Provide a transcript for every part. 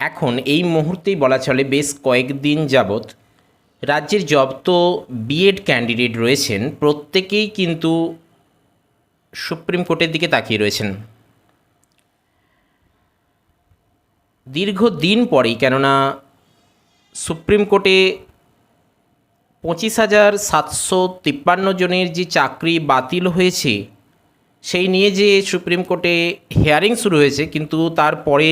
এখন এই মুহূর্তেই বলা চলে বেশ কয়েকদিন যাবৎ রাজ্যের যত বিএড ক্যান্ডিডেট রয়েছেন, প্রত্যেকেই কিন্তু সুপ্রিম কোর্টের দিকে তাকিয়ে রয়েছেন। দীর্ঘদিন পরেই কেননা সুপ্রিম কোর্টে পঁচিশ হাজার সাতশো তিপ্পান্ন জনের যে চাকরি বাতিল হয়েছে, সেই নিয়ে যে সুপ্রিম কোর্টে হেয়ারিং শুরু হয়েছে, কিন্তু তারপরে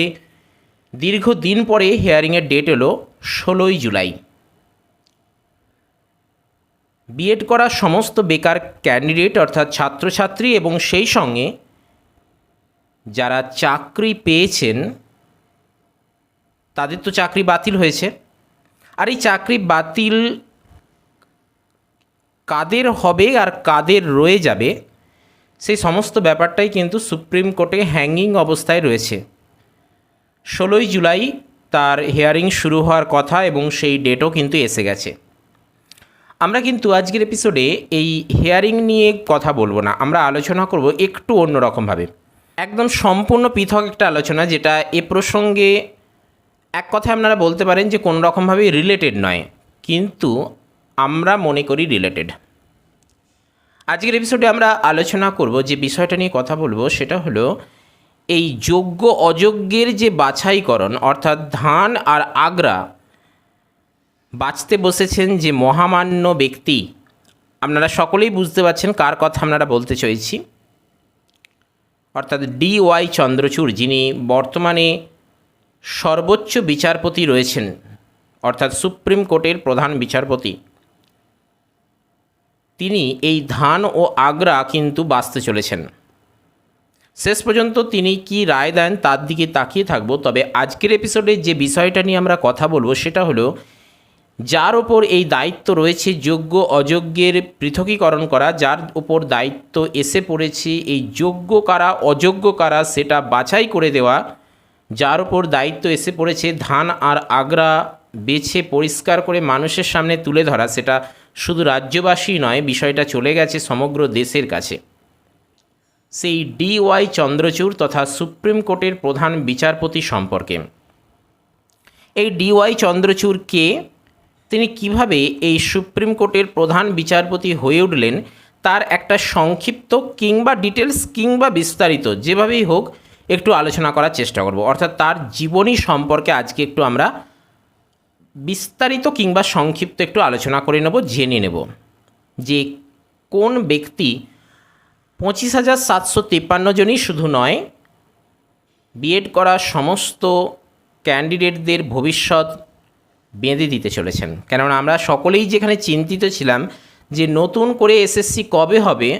দীর্ঘদিন পরে হেয়ারিংয়ের ডেট এলো ষোলোই জুলাই। বিএড করা সমস্ত বেকার ক্যান্ডিডেট অর্থাৎ ছাত্রছাত্রী এবং সেই সঙ্গে যারা চাকরি পেয়েছেন, তাদের তো চাকরি বাতিল হয়েছে। আর এই চাকরি বাতিল কাদের হবে আর কাদের রয়ে যাবে, সেই সমস্ত ব্যাপারটাই কিন্তু সুপ্রিম কোর্টে হ্যাঙ্গিং অবস্থায় রয়েছে। ষোলোই জুলাই তার হিয়ারিং শুরু হওয়ার কথা এবং সেই ডেটও কিন্তু এসে গেছে। আমরা কিন্তু আজকের এপিসোডে এই হেয়ারিং নিয়ে কথা বলব না, আমরা আলোচনা করব একটু অন্যরকমভাবে একদম সম্পূর্ণ পৃথক একটা আলোচনা, যেটা এ প্রসঙ্গে এক কথায় আপনারা বলতে পারেন যে কোনো রকমভাবেই রিলেটেড নয়, কিন্তু আমরা মনে করি রিলেটেড আজকের এপিসোডে আমরা আলোচনা করব, যে বিষয়টা নিয়ে কথা বলব সেটা হলো এই যোগ্য অযোগ্যের যে বাছাইকরণ, অর্থাৎ ধান আর আগ্রা, বাঁচতে বসেছেন যে মহামান্য ব্যক্তি, আপনারা সকলেই বুঝতে পারছেন কার কথা আপনারা বলতে চাইছি। অর্থাৎ ডি ওয়াই চন্দ্রচূড়, যিনি বর্তমানে সর্বোচ্চ বিচারপতি রয়েছেন, অর্থাৎ সুপ্রিম কোর্টের প্রধান বিচারপতি, তিনি এই ধান ও আগ্রা কিন্তু বাঁচতে চলেছেন। শেষ পর্যন্ত তিনি কি রায় দেন তার দিকে তাকিয়ে থাকব। তবে আজকের এপিসোডে যে বিষয়টা নিয়ে আমরা কথা বলব সেটা হলো, যার ওপর এই দায়িত্ব রয়েছে যোগ্য অযোগ্যের পৃথকীকরণ করা, যার ওপর দায়িত্ব এসে পড়েছে এই যোগ্য কারা, অযোগ্য কারা সেটা বাছাই করে দেওয়া, যার ওপর দায়িত্ব এসে পড়েছে ধান আর আগ্রা বেছে পরিষ্কার করে মানুষের সামনে তুলে ধরা, সেটা শুধু রাজ্যবাসী নয়, বিষয়টা চলে গেছে সমগ্র দেশের কাছে। সেই ডি ওয়াই চন্দ্রচূড় তথা সুপ্রিম কোর্টের প্রধান বিচারপতি সম্পর্কে। এই ডি ওয়াই চন্দ্রচূড় কে? তিনি কীভাবে এই সুপ্রিম কোর্টের প্রধান বিচারপতি হয়ে উঠলেন? তার একটা সংক্ষিপ্ত কিংবা ডিটেলস কিংবা বিস্তারিত যেভাবেই হোক একটু আলোচনা করার চেষ্টা করব। অর্থাৎ তার জীবনী সম্পর্কে আজকে একটু আমরা বিস্তারিত কিংবা সংক্ষিপ্ত একটু আলোচনা করে নেব, জেনে নেব যে কোন ব্যক্তি পঁচিশ হাজার সাতশো তিপ্পান্ন জনই শুধু নয় বিএড করা সমস্ত ক্যান্ডিডেটদের ভবিষ্যৎ বেঁধে দিতে চলেছেন। কেননা আমরা সকলেই যেখানে চিন্তিত ছিলাম যে নতুন করে এসএসসি কবে হবে,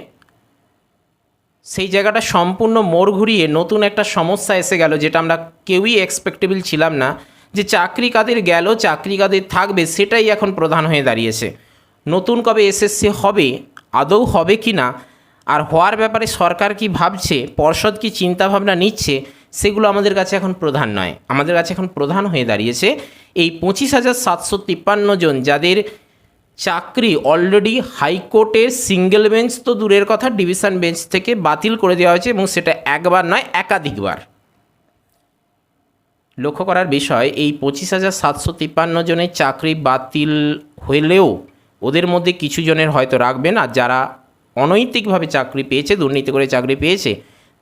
সেই জায়গাটা সম্পূর্ণ মোড় ঘুরিয়ে নতুন একটা সমস্যা এসে গেল যেটা আমরা কেউই এক্সপেক্টেবল ছিলাম না, যে চাকরি কাদের গেল, চাকরি কাদের থাকবে, সেটাই এখন প্রধান হয়ে দাঁড়িয়েছে। নতুন কবে এসএসসি হবে, আদৌ হবে কি না আর হওয়ার ব্যাপারে সরকার কি ভাবছে, পর্ষদ কি চিন্তাভাবনা নিচ্ছে, সেগুলো আমাদের কাছে এখন প্রধান নয়। আমাদের কাছে এখন প্রধান হয়ে দাঁড়িয়েছে এই পঁচিশ হাজার সাতশো তিপ্পান্ন জন যাদের চাকরি অলরেডি হাইকোর্টের সিঙ্গেল বেঞ্চ তো দূরের কথা ডিভিশন বেঞ্চ থেকে বাতিল করে দেওয়া হয়েছে এবং সেটা একবার নয়, একাধিকবার। লক্ষ্য করার বিষয়, এই পঁচিশ হাজার সাতশো তিপ্পান্ন জনের চাকরি বাতিল হলেও ওদের মধ্যে কিছু জনের হয়তো রাখবেন, আর যারা অনৈতিকভাবে চাকরি পেয়েছে, দুর্নীতি করে চাকরি পেয়েছে,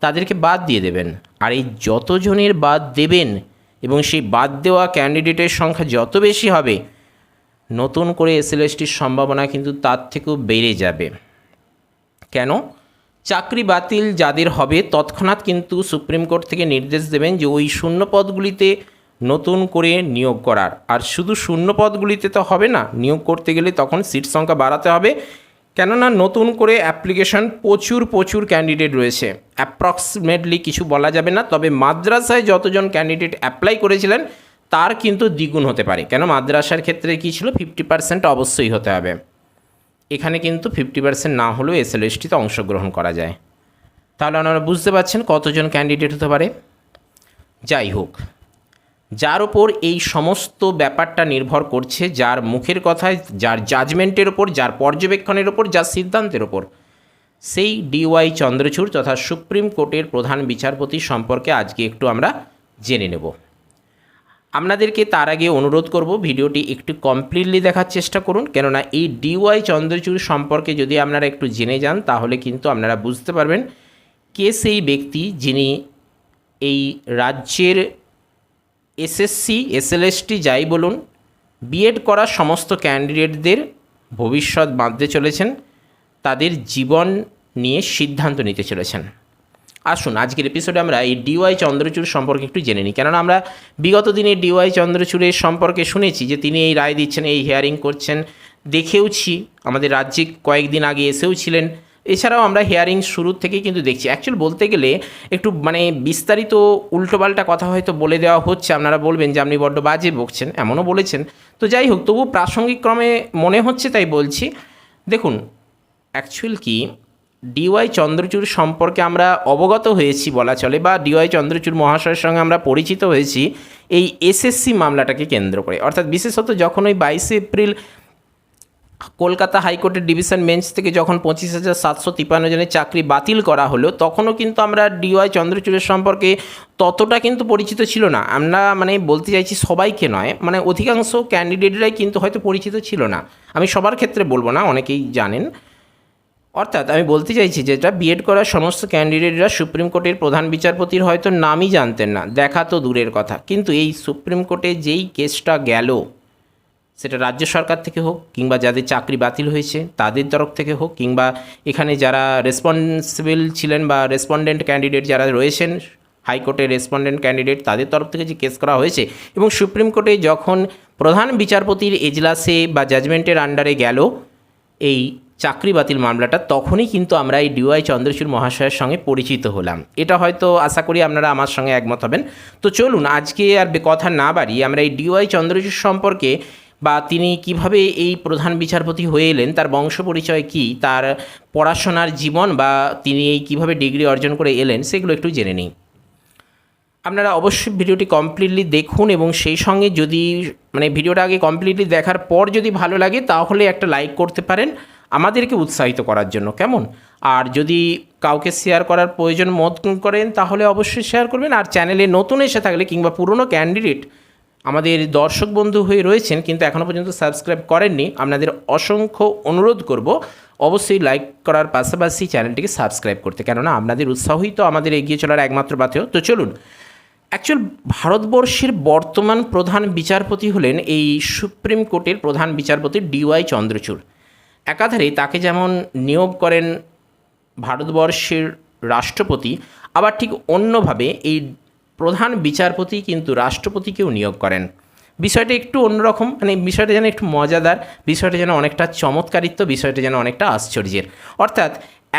তাদেরকে বাদ দিয়ে দেবেন। আর এই যতজনের বাদ দেবেন এবং সেই বাদ দেওয়া ক্যান্ডিডেটের সংখ্যা যত বেশি হবে, নতুন করে এসএলএসটির সম্ভাবনা কিন্তু তার থেকেও বেড়ে যাবে। কেন? চাকরি বাতিল যাদের হবে, তৎক্ষণাৎ কিন্তু সুপ্রিম কোর্ট থেকে নির্দেশ দেবেন যে ওই শূন্য পদগুলিতে নতুন করে নিয়োগ করার। আর শুধু শূন্য পদগুলিতে তো হবে না, নিয়োগ করতে গেলে তখন সিট সংখ্যা বাড়াতে হবে কেননা নতুন করে অ্যাপ্লিকেশন প্রচুর প্রচুর ক্যান্ডিডেট রয়েছে। অ্যাপ্রক্সিমেটলি কিছু বলা যাবে না, তবে মাদ্রাসায় যতজন ক্যান্ডিডেট অ্যাপ্লাই করেছিলেন, তার কিন্তু দ্বিগুণ হতে পারে। কেন? মাদ্রাসার ক্ষেত্রে কী ছিল? ফিফটি পার্সেন্ট অবশ্যই হতে হবে। এখানে কিন্তু ফিফটি পার্সেন্ট না হলেও এস এল এসএলএসটিতে অংশগ্রহণ করা যায়। তাহলে আপনারা বুঝতে পারছেন কতজন ক্যান্ডিডেট হতে পারে? যাই হোক যার ওপর এই সমস্ত ব্যাপারটা নির্ভর করছে, যার মুখের কথায়, যার জাজমেন্টের ওপর যার পর্যবেক্ষণের ওপর যার সিদ্ধান্তের ওপর সেই ডিওয়াই চন্দ্রচূড় তথা সুপ্রিম কোর্টের প্রধান বিচারপতি সম্পর্কে আজকে একটু আমরা জেনে নেব। আপনাদেরকে তার আগে অনুরোধ করব, ভিডিওটি একটু কমপ্লিটলি দেখার চেষ্টা করুন, কেননা এই ডিওয়াই চন্দ্রচূড় সম্পর্কে যদি আপনারা একটু জেনে যান, তাহলে কিন্তু আপনারা বুঝতে পারবেন কে সেই ব্যক্তি যিনি এই রাজ্যের এসএসসি, এসএলএসটি যাই বলুন বিএড করা সমস্ত ক্যান্ডিডেটদের ভবিষ্যৎ বাঁধতে চলেছেন, তাদের জীবন নিয়ে সিদ্ধান্ত নিতে চলেছেন। আসুন, আজকের এপিসোডে আমরা এই ডিওয়াই চন্দ্রচূড় সম্পর্কে একটু জেনে নিই। কেননা আমরা বিগত দিনে ডিওয়াই চন্দ্রচূড়ের সম্পর্কে শুনেছি যে তিনি এই রায় দিচ্ছেন, এই হিয়ারিং করছেন, দেখেওছি, আমাদের রাজ্যে কয়েকদিন আগে এসেও ছিলেন। এছাড়াও আমরা হেয়ারিং শুরুর থেকেই কিন্তু দেখছি। অ্যাকচুয়াল বলতে গেলে একটু মানে বিস্তারিত উল্টোপাল্টা কথা হয়তো বলে দেওয়া হচ্ছে। আপনারা বলবেন যে আপনি বড্ড বাজে বকছেন, এমনও বলেছেন। তো যাই হোক তবু প্রাসঙ্গিক ক্রমে মনে হচ্ছে তাই বলছি। দেখুন অ্যাকচুয়াল কি? ডিওয়াই চন্দ্রচূড় সম্পর্কে আমরা অবগত হয়েছি বলা চলে, বা ডিওয়াই চন্দ্রচূড় মহাশয়ের সঙ্গে আমরা পরিচিত হয়েছি। এই এসএসসি মামলাটাকে কেন্দ্র করে। অর্থাৎ বিশেষত যখন ওই বাইশে এপ্রিল কলকাতা হাইকোর্টের ডিভিশন বেঞ্চ থেকে যখন পঁচিশ হাজার সাতশো তিপ্পান্ন জনের চাকরি বাতিল করা হলো, তখনও কিন্তু আমরা ডিওয়াই চন্দ্রচূড়ের সম্পর্কে ততটা কিন্তু পরিচিত ছিল না। আমরা মানে বলতে চাইছি সবাইকে নয় মানে অধিকাংশ ক্যান্ডিডেটরাই কিন্তু হয়তো পরিচিত ছিল না। আমি সবার ক্ষেত্রে বলব না, অনেকেই জানেন। অর্থাৎ আমি বলতে চাইছি যেটা বিএড করা সমস্ত ক্যান্ডিডেটরা সুপ্রিম কোর্টের প্রধান বিচারপতির হয়তো নামই জানতেন না, দেখা তো দূরের কথা। কিন্তু এই সুপ্রিম কোর্টে যেই কেসটা গেল সেটা রাজ্য সরকার থেকে হোক কিংবা যাদের চাকরি বাতিল হয়েছে তাদের তরফ থেকে হোক কিংবা এখানে যারা রেসপন্সিবল ছিলেন বা রেসপন্ডেন্ট ক্যান্ডিডেট যারা রয়েছেন হাইকোর্টের রেসপন্ডেন্ট ক্যান্ডিডেট তাদের তরফ থেকে যে কেস করা হয়েছে এবং সুপ্রিম কোর্টে যখন প্রধান বিচারপতির এজলাসে বা জাজমেন্টের আন্ডারে গেল এই চাকরি বাতিল মামলাটা, তখনই কিন্তু আমরা এই ডিওয়াই চন্দ্রচূড় মহাশয়ের সঙ্গে পরিচিত হলাম। এটা হয়তো আশা করি আপনারা আমার সঙ্গে একমত হবেন। তো চলুন, আজকে আর কথা না বাড়ি আমরা এই ডিওয়াই চন্দ্রচূড় সম্পর্কে বা তিনি কীভাবে এই প্রধান বিচারপতি হয়ে এলেন, তার বংশ পরিচয় কী, তার পড়াশোনার জীবন বা তিনি এই কীভাবে ডিগ্রি অর্জন করে এলেন, সেগুলো একটু জেনে নিই। আপনারা অবশ্যই ভিডিওটি কমপ্লিটলি দেখুন এবং সেই সঙ্গে যদি মানে ভিডিওটা আগে কমপ্লিটলি দেখার পর যদি ভালো লাগে, তাহলে একটা লাইক করতে পারেন আমাদেরকে উৎসাহিত করার জন্য, কেমন? আর যদি কাউকে শেয়ার করার প্রয়োজন মত করেন, তাহলে অবশ্যই শেয়ার করবেন। আর চ্যানেলে নতুন এসে থাকলে কিংবা পুরনো ক্যান্ডিডেট আমাদের দর্শক বন্ধু হয়ে রয়েছেন, কিন্তু এখনও পর্যন্ত সাবস্ক্রাইব করেননি, আপনাদের অসংখ্য অনুরোধ করব অবশ্যই লাইক করার পাশাপাশি চ্যানেলটিকে সাবস্ক্রাইব করতে, কেননা আপনাদের উৎসাহই তো আমাদের এগিয়ে চলার একমাত্র পাথেয় তো চলুন অ্যাকচুয়াল ভারতবর্ষের বর্তমান প্রধান বিচারপতি হলেন এই সুপ্রিম কোর্টের প্রধান বিচারপতি ডিওয়াই চন্দ্রচূড়। একাধারে তাকে যেমন নিয়োগ করেন ভারতবর্ষের রাষ্ট্রপতি, আবার ঠিক অন্যভাবে এই প্রধান বিচারপতি কিন্তু রাষ্ট্রপতিকেও নিয়োগ করেন। বিষয়টা একটু অন্যরকম মানে বিষয়টা যেন একটু মজাদার, বিষয়টা যেন অনেকটা চমৎকারিত্ব, বিষয়টা যেন অনেকটা আশ্চর্যের। অর্থাৎ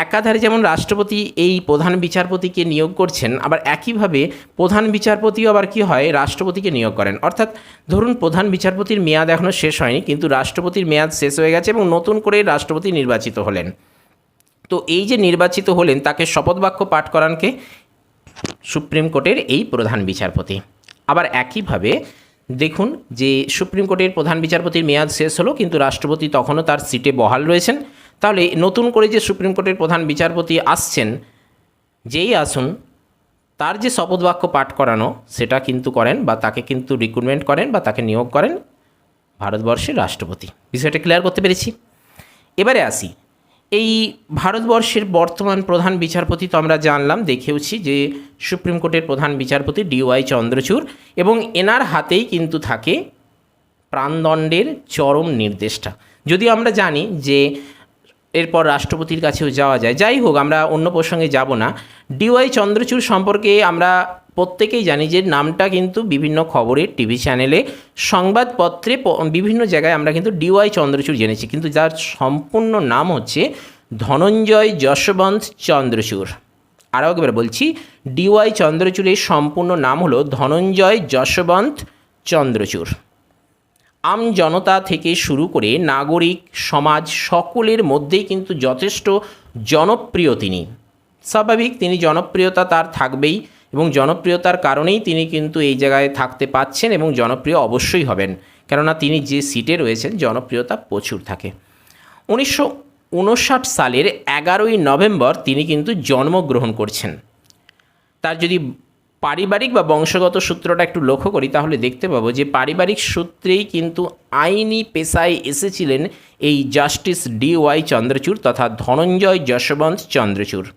একাধারে যেমন রাষ্ট্রপতি এই প্রধান বিচারপতিকে নিয়োগ করছেন, আবার একইভাবে প্রধান বিচারপতিও আবার কি হয়, রাষ্ট্রপতিকে নিয়োগ করেন। অর্থাৎ ধরুন প্রধান বিচারপতির মেয়াদ এখনও শেষ হয়নি, কিন্তু রাষ্ট্রপতির মেয়াদ শেষ হয়ে গেছে এবং নতুন করে রাষ্ট্রপতি নির্বাচিত হলেন। তো এই যে নির্বাচিত হলেন, তাকে শপথ বাক্য পাঠ করানকে সুপ্রিম কোর্টের এই প্রধান বিচারপতি। আবার একইভাবে দেখুন যে সুপ্রিম কোর্টের প্রধান বিচারপতির মেয়াদ শেষ হলো, কিন্তু রাষ্ট্রপতি তখনও তার সিটে বহাল রয়েছেন। তাহলে নতুন করে যে সুপ্রিম কোর্টের প্রধান বিচারপতি আসছেন, যেই আসুন, তার যে শপথ বাক্য পাঠ করানো, সেটা কিন্তু করেন বা তাকে কিন্তু রিক্রুটমেন্ট করেন বা তাকে নিয়োগ করেন ভারতবর্ষের রাষ্ট্রপতি। বিষয়টা ক্লিয়ার করতে পেরেছি। এবারে আসি। এই ভারতবর্ষের বর্তমান প্রধান বিচারপতি তো আমরা জানলাম, দেখেওছি যে সুপ্রিম কোর্টের প্রধান বিচারপতি ডিওয়াই চন্দ্রচূড় এবং এনার হাতেই কিন্তু থাকে প্রাণদণ্ডের চরম নির্দেশটা। যদিও আমরা জানি যে এরপর রাষ্ট্রপতির কাছেও যাওয়া যায়। যাই হোক, আমরা অন্য প্রসঙ্গে যাব না। ডিওয়াই চন্দ্রচূড় সম্পর্কে আমরা প্রত্যেকেই জানি যে নামটা কিন্তু বিভিন্ন খবরে, টিভি চ্যানেলে, সংবাদপত্রে বিভিন্ন জায়গায় আমরা কিন্তু ডিওয়াই চন্দ্রচূড় জেনেছি। কিন্তু যার সম্পূর্ণ নাম হচ্ছে ধনঞ্জয় যশবন্ত চন্দ্রচূড়। আরও একবার বলছি ডিওয়াই চন্দ্রচূড়ের সম্পূর্ণ নাম হলো ধনঞ্জয় যশবন্ত চন্দ্রচূড়। আম জনতা থেকে শুরু করে নাগরিক, সমাজ সকলের মধ্যেই কিন্তু যথেষ্ট জনপ্রিয় তিনি। স্বাভাবিক, তিনি জনপ্রিয়তা তার থাকবেই। এবং জনপ্রিয়তার কারণেই তিনি কিন্তু এই জায়গায় থাকতে পাচ্ছেন এবং জনপ্রিয় অবশ্যই হবেন। কেননা তিনি যে সিটে রয়েছেন, জনপ্রিয়তা প্রচুর থাকে। উনিশশো উনষাট সালের এগারোই নভেম্বর তিনি কিন্তু জন্মগ্রহণ করছেন। তার যদি পারিবারিক বা বংশগত সূত্রটা একটু লক্ষ্য করি, তাহলে দেখতে পাবো যে পারিবারিক সূত্রেই কিন্তু আইনি পেশায় এসেছিলেন এই জাস্টিস ডি ওয়াই চন্দ্রচূড় তথা ধনঞ্জয় যশবন্ত চন্দ্রচূড়।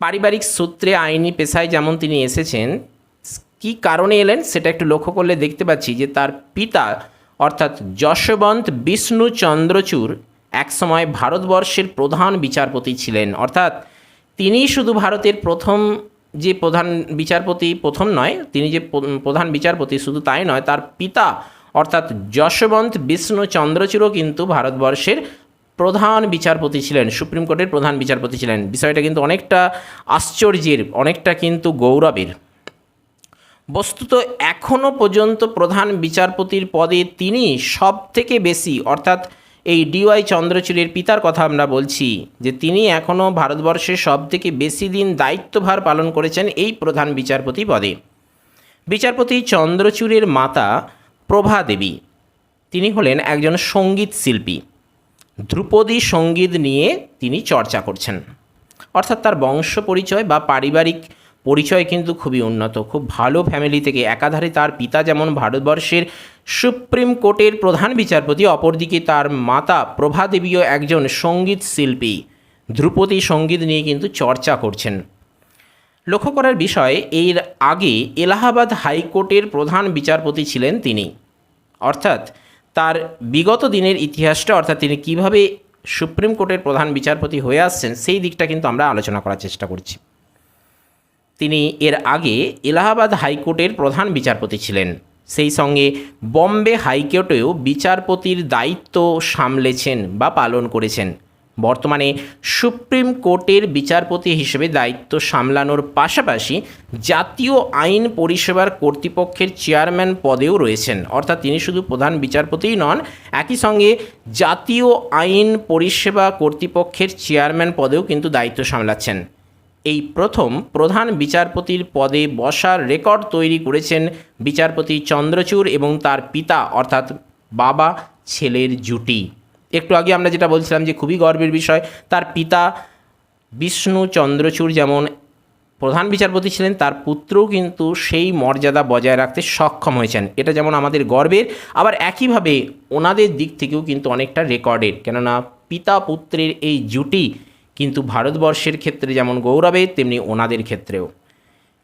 পারিবারিক সূত্রে, আইনি পেশায় যেমন তিনি এসেছেন, কি কারণে এলেন সেটা একটু লক্ষ্য করলে দেখতে পাচ্ছি যে তার পিতা, অর্থাৎ যশবন্ত বিষ্ণু চন্দ্রচূড়, একসময় ভারতবর্ষের প্রধান বিচারপতি ছিলেন। অর্থাৎ তিনি শুধু ভারতের প্রথম যে প্রধান বিচারপতি, প্রথম নয়, তিনি যে প্রধান বিচারপতি শুধু তাই নয়, তার পিতা, অর্থাৎ যশবন্ত বিষ্ণু চন্দ্রচূড়ও কিন্তু ভারতবর্ষের প্রধান বিচারপতি ছিলেন, সুপ্রিম কোর্টের প্রধান বিচারপতি ছিলেন। বিষয়টা কিন্তু অনেকটা আশ্চর্যের, অনেকটা কিন্তু গৌরবের। বস্তুত এখনও পর্যন্ত প্রধান বিচারপতির পদে তিনি সব থেকে বেশি, অর্থাৎ এই ডিওয়াই চন্দ্রচূড়ের পিতার কথা আমরা বলছি, যে তিনি এখনও ভারতবর্ষে সব থেকে বেশি দিন দায়িত্বভার পালন করেছেন এই প্রধান বিচারপতি পদে। বিচারপতি চন্দ্রচূড়ের মাতা প্রভা দেবী। তিনি হলেন একজন সংগীত শিল্পী। ধ্রুপদী সংগীত নিয়ে তিনি চর্চা করছেন। অর্থাৎ তার বংশ পরিচয় বা পারিবারিক পরিচয় কিন্তু খুবই উন্নত। খুব ভালো ফ্যামিলি থেকে একাধারে তার পিতা যেমন ভারতবর্ষের সুপ্রিম কোর্টের প্রধান বিচারপতি, অপরদিকে তার মাতা প্রভা দেবীও একজন সংগীত শিল্পী। ধ্রুপদী সংগীত নিয়ে কিন্তু চর্চা করছেন। লক্ষ্য করার বিষয়, এর আগে এলাহাবাদ হাইকোর্টের প্রধান বিচারপতি ছিলেন তিনি। অর্থাৎ তার বিগত দিনের ইতিহাসটা, অর্থাৎ তিনি কীভাবে সুপ্রিম কোর্টের প্রধান বিচারপতি হয়ে আসছেন, সেই দিকটা কিন্তু আমরা আলোচনা করার চেষ্টা করছি। তিনি এর আগে এলাহাবাদ হাইকোর্টের প্রধান বিচারপতি ছিলেন। সেই সঙ্গে বম্বে হাইকোর্টেও বিচারপতির দায়িত্ব সামলেছেন বা পালন করেছেন। বর্তমানে সুপ্রিম কোর্টের বিচারপতি হিসেবে দায়িত্ব সামলানোর পাশাপাশি জাতীয় আইন পরিষেবার কর্তৃপক্ষের চেয়ারম্যান পদেও রয়েছেন। অর্থাৎ তিনি শুধু প্রধান বিচারপতিই নন, একই সঙ্গে জাতীয় আইন পরিষেবা কর্তৃপক্ষের চেয়ারম্যান পদেও কিন্তু দায়িত্ব সামলাচ্ছেন। এই প্রথম প্রধান বিচারপতির পদে বসার রেকর্ড তৈরি করেছেন বিচারপতি চন্দ্রচূড় এবং তার পিতা, অর্থাৎ বাবা, ছেলের জুটি। একটু আগে আমরা যেটা বলছিলাম যে খুবই গর্বের বিষয়, তার পিতা বিষ্ণু চন্দ্রচূড় যেমন প্রধান বিচারপতি ছিলেন, তার পুত্রও কিন্তু সেই মর্যাদা বজায় রাখতে সক্ষম হয়েছেন। এটা যেমন আমাদের গর্বের, আবার একইভাবে ওনাদের দিক থেকেও কিন্তু অনেকটা রেকর্ডের। কেননা পিতা পুত্রের এই জুটি কিন্তু ভারতবর্ষের ক্ষেত্রে যেমন গৌরবের, তেমনি ওনাদের ক্ষেত্রেও।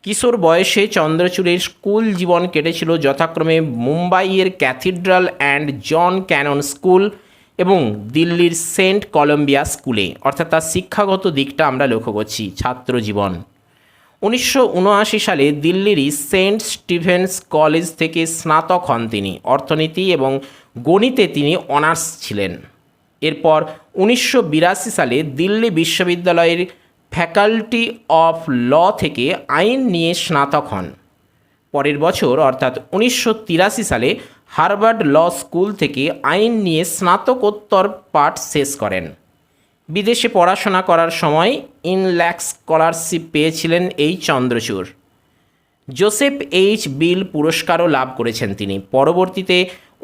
কিশোর বয়সে চন্দ্রচূড়ের স্কুল জীবন কেটেছিল যথাক্রমে মুম্বাইয়ের cathedral and John Cannon school. এবং দিল্লির সেন্ট কলম্বিয়া স্কুলে, অর্থাৎ তার শিক্ষাগত দিকটা আমরা লক্ষ্য করছি, ছাত্র জীবন। উনিশশো উনআশি সালে দিল্লিরই সেন্ট স্টিভেন্স কলেজ থেকে স্নাতক হন তিনি, অর্থনীতি এবং গণিতে তিনি অনার্স ছিলেন। এরপর উনিশশো বিরাশি সালে দিল্লি বিশ্ববিদ্যালয়ের ফ্যাকাল্টি অফ ল থেকে আইন নিয়ে স্নাতক হন। পরের বছর, অর্থাৎ উনিশশো তিরাশি সালে হার্ভার্ড ল স্কুল থেকে আইন নিয়ে স্নাতকোত্তর পাঠ শেষ করেন। বিদেশে পড়াশোনা করার সময় ইনল্যাক্স স্কলারশিপ পেয়েছিলেন এই চন্দ্রচূড়। জোসেফ এইচ বিল পুরস্কারও লাভ করেছেন তিনি। পরবর্তীতে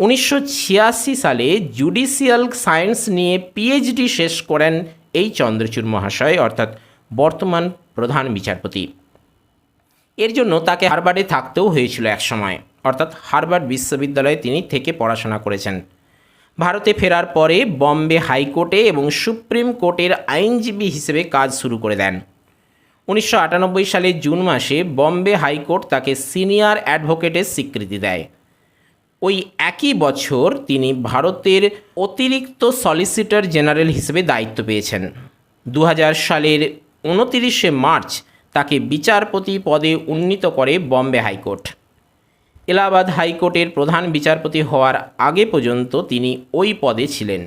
উনিশশো ছিয়াশি সালে জুডিশিয়াল সায়েন্স নিয়ে পিএইচডি শেষ করেন এই চন্দ্রচূড় মহাশয়, অর্থাৎ বর্তমান প্রধান বিচারপতি। এর জন্য তাকে হারবার্ডে থাকতেও হয়েছিল একসময়। অর্থাৎ হারবার্ড বিশ্ববিদ্যালয়ে তিনি থেকে পড়াশোনা করেছেন। ভারতে ফেরার পরে বম্বে হাইকোর্টে এবং সুপ্রিম কোর্টের আইনজীবী হিসেবে কাজ শুরু করে দেন। উনিশশো আটানব্বই সালের জুন মাসে বম্বে হাইকোর্ট তাকে সিনিয়র অ্যাডভোকেটের স্বীকৃতি দেয়। ওই একই বছর তিনি ভারতের অতিরিক্ত সলিসিটর জেনারেল হিসেবে দায়িত্ব পেয়েছেন। দু হাজার সালের উনতিরিশে মার্চ তাকে বিচারপতি পদে উন্নীত করে বম্বে হাইকোর্ট। এলাহাবাদ হাইকোর্টের প্রধান বিচারপতি হওয়ার আগে পর্যন্ত তিনি ওই পদে ছিলেন।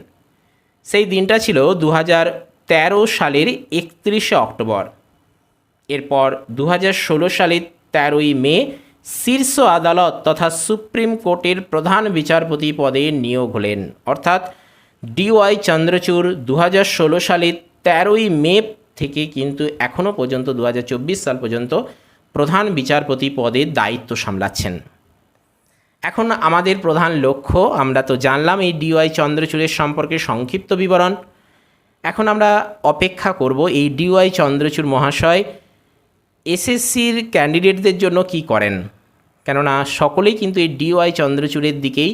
সেই দিনটা ছিল দু সালের একত্রিশে অক্টোবর। এরপর দু ষোলো সালের তেরোই মে শীর্ষ আদালত তথা সুপ্রিম কোর্টের প্রধান বিচারপতি পদে নিয়োগ হলেন। অর্থাৎ ডিওয়াই চন্দ্রচূড় দু সালের তেরোই মে থেকে কিন্তু এখনও পর্যন্ত দু হাজার চব্বিশ সাল পর্যন্ত প্রধান বিচারপতি পদে দায়িত্ব সামলাচ্ছেন। এখন আমাদের প্রধান লক্ষ্য, আমরা তো জানলাম এই ডিওয়াই চন্দ্রচূড়ের সম্পর্কে সংক্ষিপ্ত বিবরণ। এখন আমরা অপেক্ষা করব এই ডিওয়াই চন্দ্রচূড় মহাশয় এসএসসির ক্যান্ডিডেটদের জন্য কি করেন। কেননা সকলেই কিন্তু এই ডিওয়াই চন্দ্রচূড়ের দিকেই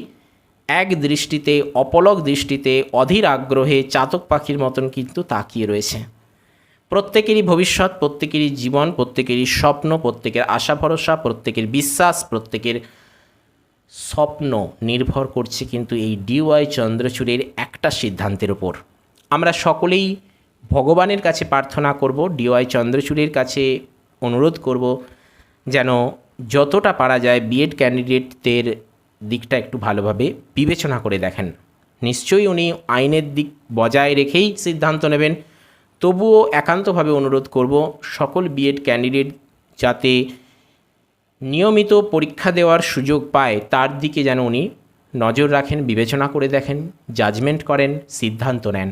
এক দৃষ্টিতে, অপলক দৃষ্টিতে, অধীর আগ্রহে চাতক পাখির মতন কিন্তু তাকিয়ে রয়েছে। প্রত্যেকেরই ভবিষ্যৎ, প্রত্যেকেরই জীবন, প্রত্যেকেরই স্বপ্ন, প্রত্যেকের আশা ভরসা, প্রত্যেকের বিশ্বাস, প্রত্যেকের স্বপ্ন নির্ভর করছে কিন্তু এই ডিওয়াই চন্দ্রচূড়ের একটা সিদ্ধান্তের ওপর আমরা সকলেই ভগবানের কাছে প্রার্থনা করব ডিওয়াই চন্দ্রচূড়ের কাছে অনুরোধ করব যেন যতটা পারা যায় বিএড ক্যান্ডিডেটদের দিকটা একটু ভালোভাবে বিবেচনা করে দেখেন। নিশ্চয়ই উনি আইনের দিক বজায় রেখেই সিদ্ধান্ত নেবেন। তবুও একান্তভাবে অনুরোধ করব সকল বিএড ক্যান্ডিডেট যাতে নিয়মিত পরীক্ষা দেওয়ার সুযোগ পায়, তার দিকে যেন উনি নজর রাখেন, বিবেচনা করে দেখেন জাজমেন্ট করেন, সিদ্ধান্ত নেন।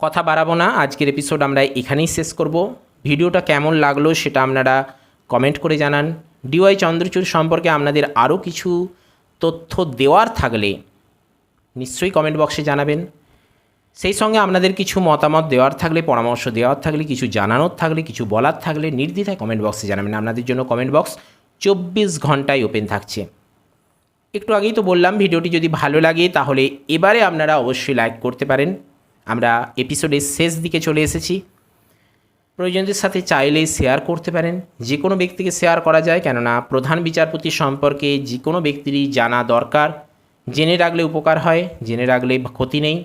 কথা বাড়াবো না, আজকের এপিসোড আমরা এখানেই শেষ করব। ভিডিওটা কেমন লাগল সেটা আপনারা কমেন্ট করে জানান। ডিওয়াই চন্দ্রচূড় সম্পর্কে আপনাদের আরও কিছু তথ্য দেওয়ার থাকলে নিশ্চয়ই কমেন্ট বক্সে জানাবেন। সেই সঙ্গে আপনাদের কিছু মতামত দেওয়ার থাকলে, পরামর্শ দেওয়ার থাকলে, কিছু জানানোর থাকলে, কিছু বলার থাকলে নির্দ্বিধায় কমেন্ট বক্সে জানাবেন। আপনাদের জন্য কমেন্ট বক্স চব্বিশ ঘন্টায় ওপেন থাকছে। একটু আগেই তো বললাম, ভিডিওটি যদি ভালো লাগে তাহলে এবারে আপনারা অবশ্যই লাইক করতে পারেন। আমরা এপিসোডের শেষ দিকে চলে এসেছি। প্রয়োজনদের সাথে চাইলেই শেয়ার করতে পারেন। যে কোনো ব্যক্তিকে শেয়ার করা যায়, কেননা প্রধান বিচারপতি সম্পর্কে যে কোনো ব্যক্তিরই জানা দরকার। জেনে রাখলে উপকার হয়, জেনে রাখলে ক্ষতি নেই।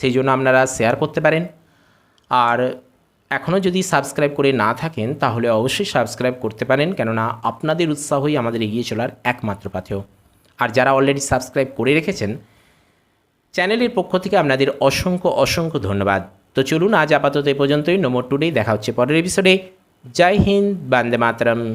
সেই জন্য আপনারা শেয়ার করতে পারেন। আর এখনও যদি সাবস্ক্রাইব করে না থাকেন, তাহলে অবশ্যই সাবস্ক্রাইব করতে পারেন, কেননা আপনাদের উৎসাহই আমাদের এগিয়ে চলার একমাত্র পাথেয়। আর যারা অলরেডি সাবস্ক্রাইব করে রেখেছেন, চ্যানেলের পক্ষ থেকে আপনাদের অসংখ্য অসংখ্য ধন্যবাদ। তো চলুন আজ আপাতত এ পর্যন্তই। নোমর টুডেই দেখা হচ্ছে পরের এপিসোডে জয় হিন্দ, বান্দে মাতরম।